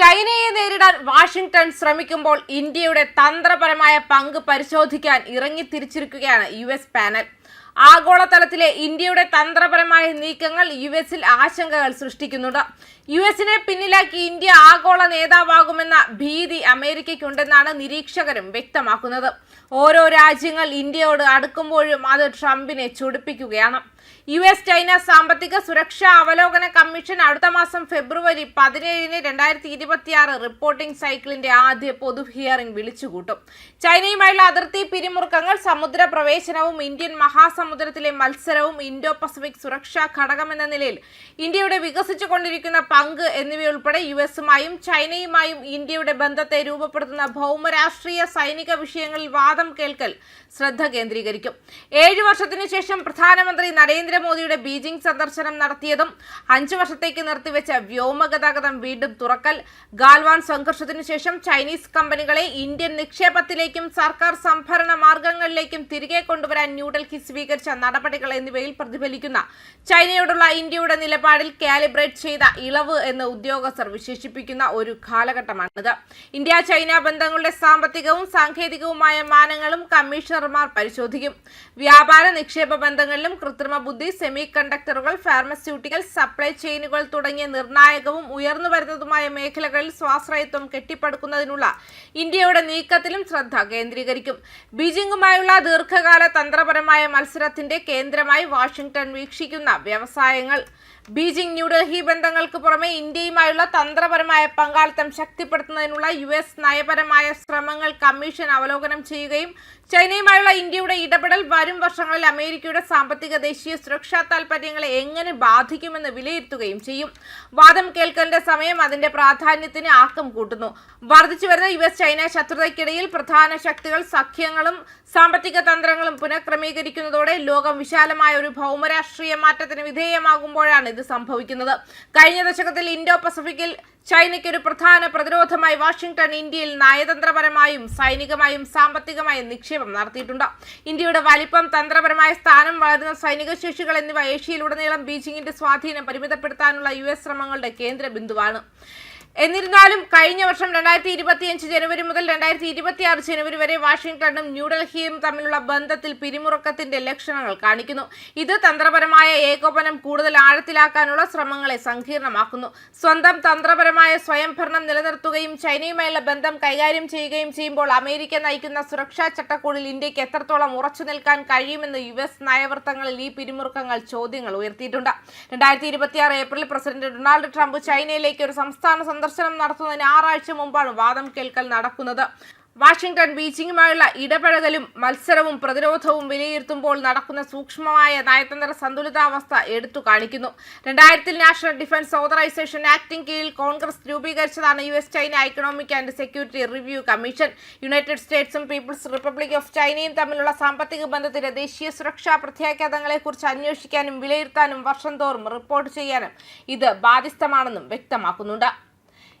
ചൈനയെ നേരിടാൻ വാഷിംഗ്ടൺ ശ്രമിക്കുമ്പോൾ ഇന്ത്യയുടെ തന്ത്രപരമായ പങ്ക് പരിശോധിക്കാൻ ഇറങ്ങി തിരിച്ചിരിക്കുകയാണ് യു എസ് പാനൽ. ആഗോളതലത്തിലെ ഇന്ത്യയുടെ തന്ത്രപരമായ നീക്കങ്ങൾ യു എസിൽ ആശങ്കകൾ സൃഷ്ടിക്കുന്നുണ്ട്. യു എസിനെ പിന്നിലാക്കി ഇന്ത്യ ആഗോള നേതാവാകുമെന്ന ഭീതി അമേരിക്കയ്ക്കുണ്ടെന്നാണ് നിരീക്ഷകരും വ്യക്തമാക്കുന്നത്. ഓരോ രാജ്യങ്ങൾ ഇന്ത്യയോട് അടുക്കുമ്പോഴും അത് ട്രംപിനെ ചൊടിപ്പിക്കുകയാണ്. യു എസ് ചൈന സാമ്പത്തിക സുരക്ഷാ അവലോകന കമ്മീഷൻ അടുത്ത മാസം ഫെബ്രുവരി പതിനേഴിന് രണ്ടായിരത്തി ഇരുപത്തിയാറ് റിപ്പോർട്ടിംഗ് സൈക്കിളിന്റെ ആദ്യ പൊതു ഹിയറിംഗ് വിളിച്ചുകൂട്ടും. ചൈനയുമായുള്ള അതിർത്തി പിരിമുറുക്കങ്ങൾ സമുദ്ര പ്രവേശനവും ഇന്ത്യൻ മഹാസമുദ്രത്തിലെ മത്സരവും ഇൻഡോ പസഫിക് സുരക്ഷാ ഘടകമെന്ന നിലയിൽ ഇന്ത്യയുടെ വികസിച്ചുകൊണ്ടിരിക്കുന്ന പങ്ക് എന്നിവയുൾപ്പെടെ യു എസുമായും ചൈനയുമായും ഇന്ത്യയുടെ ബന്ധത്തെ രൂപപ്പെടുത്തുന്ന ഭൗമരാഷ്ട്രീയ സൈനിക വിഷയങ്ങളിൽ വാദം കേൾക്കൽ ശ്രദ്ധ കേന്ദ്രീകരിക്കും. ഏഴു വർഷത്തിനു ശേഷം പ്രധാനമന്ത്രി നരേന്ദ്രമോദിയുടെ ബീജിംഗ് സന്ദർശനം നടത്തിയതും അഞ്ചു വർഷത്തേക്ക് നിർത്തിവെച്ച വ്യോമഗതാഗതം വീണ്ടും തുറക്കൽ ഗാൽവാൻ സംഘർഷത്തിനു ശേഷം ചൈനീസ് കമ്പനികളെ ഇന്ത്യൻ നിക്ഷേപത്തിലേക്കും സർക്കാർ സംഭരണ മാർഗങ്ങളിലേക്കും തിരികെ കൊണ്ടുവരാൻ ന്യൂഡൽഹി സ്വീകരിച്ച നടപടികൾ എന്നിവയിൽ പ്രതിഫലിക്കുന്ന ചൈനയോടുള്ള ഇന്ത്യയുടെ നിലപാടിൽ കാലിബ്രേറ്റ് ചെയ്ത ഇളവ് എന്ന് ഉദ്യോഗസ്ഥർ വിശേഷിപ്പിക്കുന്ന ഒരു കാലഘട്ടമാണിത്. ഇന്ത്യ ചൈന ബന്ധങ്ങളുടെ സാമ്പത്തികവും സാങ്കേതികവുമായ മാനങ്ങളും കമ്മീഷണർമാർ പരിശോധിക്കും. വ്യാപാര നിക്ഷേപ ബന്ധങ്ങളിലും കൃത്രിമ ബുദ്ധി സെമി കണ്ടക്ടറുകൾ ഫാർമസ്യൂട്ടിക്കൽ സപ്ലൈ ചെയിനുകൾ തുടങ്ങിയ നിർണായകവും ഉയർന്നു വരുന്നതുമായ മേഖലകളിൽ സ്വാശ്രയത്വം കെട്ടിപ്പടുക്കുന്നതിനുള്ള ഇന്ത്യയുടെ നീക്കത്തിലും ശ്രദ്ധ കേന്ദ്രീകരിക്കും. ബീജിംഗുമായുള്ള ദീർഘകാല തന്ത്രപരമായ മത്സരത്തിന്റെ കേന്ദ്രമായി വാഷിംഗ്ടൺ വീക്ഷിക്കുന്ന വ്യവസായങ്ങൾ. ബീജിംഗ് ന്യൂഡൽഹി ബന്ധങ്ങൾക്ക് പുറമെ ഇന്ത്യയുമായുള്ള തന്ത്രപരമായ പങ്കാളിത്തം ശക്തിപ്പെടുത്തുന്നതിനുള്ള യു എസ് നയപരമായ ശ്രമങ്ങൾ കമ്മീഷൻ അവലോകനം ചെയ്യുകയും ചൈനയുമായുള്ള ഇന്ത്യയുടെ ഇടപെടൽ വരും വർഷങ്ങളിൽ അമേരിക്കയുടെ സാമ്പത്തിക ദേശീയ സുരക്ഷാ താൽപര്യങ്ങളെ എങ്ങനെ ബാധിക്കുമെന്ന് വിലയിരുത്തുകയും ചെയ്യും. വാദം കേൾക്കലിന്റെ സമയം അതിന്റെ പ്രാധാന്യത്തിന് ആക്കം കൂട്ടുന്നു. വർദ്ധിച്ചു വരുന്ന യു എസ് ചൈന ശത്രുതയ്ക്കിടയിൽ പ്രധാന ശക്തികൾ സഖ്യങ്ങളും സാമ്പത്തിക തന്ത്രങ്ങളും പുനഃക്രമീകരിക്കുന്നതോടെ ലോകം വിശാലമായ ഒരു ഭൗമരാഷ്ട്രീയ മാറ്റത്തിന് വിധേയമാകുമ്പോഴാണ് ഇത് സംഭവിക്കുന്നത്. കഴിഞ്ഞ ദശകത്തിൽ ഇൻഡോ പസഫിക്കിൽ ചൈനയ്ക്ക് ഒരു പ്രധാന പ്രതിരോധമായി വാഷിംഗ്ടൺ ഇന്ത്യയിൽ നയതന്ത്രപരമായും സൈനികമായും സാമ്പത്തികമായും നിക്ഷേപം നടത്തിയിട്ടുണ്ട്. ഇന്ത്യയുടെ വലിപ്പം തന്ത്രപരമായ സ്ഥാനം വളരുന്ന സൈനിക ശേഷികൾ എന്നിവ ഏഷ്യയിലുടനീളം ബീജിംഗിന്റെ സ്വാധീനം പരിമിതപ്പെടുത്താനുള്ള യു ശ്രമങ്ങളുടെ കേന്ദ്ര ബിന്ദുവാണ് എന്നിരുന്നാലും കഴിഞ്ഞ വർഷം രണ്ടായിരത്തി ഇരുപത്തിയഞ്ച് ജനുവരി മുതൽ രണ്ടായിരത്തി ഇരുപത്തി ആറ് ജനുവരി വരെ വാഷിംഗ്ടണും ന്യൂഡൽഹിയും തമ്മിലുള്ള ബന്ധത്തിൽ പിരിമുറുക്കത്തിന്റെ ലക്ഷണങ്ങൾ കാണിക്കുന്നു. ഇത് തന്ത്രപരമായ ഏകോപനം കൂടുതൽ ആഴത്തിലാക്കാനുള്ള ശ്രമങ്ങളെ സങ്കീർണമാക്കുന്നു. സ്വന്തം തന്ത്രപരമായ സ്വയംഭരണം നിലനിർത്തുകയും ചൈനയുമായുള്ള ബന്ധം കൈകാര്യം ചെയ്യുകയും ചെയ്യുമ്പോൾ അമേരിക്ക നയിക്കുന്ന സുരക്ഷാ ചട്ടക്കൂടിൽ ഇന്ത്യയ്ക്ക് എത്രത്തോളം ഉറച്ചു നിൽക്കാൻ കഴിയുമെന്ന് യു എസ് നയവൃത്തങ്ങളിൽ ഈ പിരിമുറുക്കങ്ങൾ ചോദ്യങ്ങൾ ഉയർത്തിയിട്ടുണ്ട്. രണ്ടായിരത്തി ഇരുപത്തിയാറ് ഏപ്രിൽ പ്രസിഡന്റ് ഡൊണാൾഡ് ട്രംപ് ചൈനയിലേക്ക് ഒരു സംസ്ഥാന സന്ദർശനം നടത്തുന്നതിന് ആറാഴ്ച മുമ്പാണ് വാദം കേൾക്കൽ നടക്കുന്നത്. വാഷിംഗ്ടൺ ബീജിംഗുമായുള്ള ഇടപഴകലും മത്സരവും പ്രതിരോധവും വിലയിരുത്തുമ്പോൾ നടക്കുന്ന സൂക്ഷ്മമായ നയതന്ത്ര സന്തുലിതാവസ്ഥ എടുത്തു കാണിക്കുന്നു. രണ്ടായിരത്തിൽ നാഷണൽ ഡിഫൻസ് ഓതറൈസേഷൻ ആക്ടിംഗ് കീഴിൽ Congress രൂപീകരിച്ചതാണ് U S China economic and security review commission. United സ്റ്റേറ്റ്സും people's republic of ചൈനയും തമ്മിലുള്ള സാമ്പത്തിക ബന്ധത്തിലെ ദേശീയ സുരക്ഷാ പ്രത്യാഘാതങ്ങളെക്കുറിച്ച് അന്വേഷിക്കാനും വിലയിരുത്താനും വർഷം തോറും റിപ്പോർട്ട് ചെയ്യാനും ഇത് ബാധ്യസ്ഥമാണെന്നും വ്യക്തമാക്കുന്നുണ്ട്.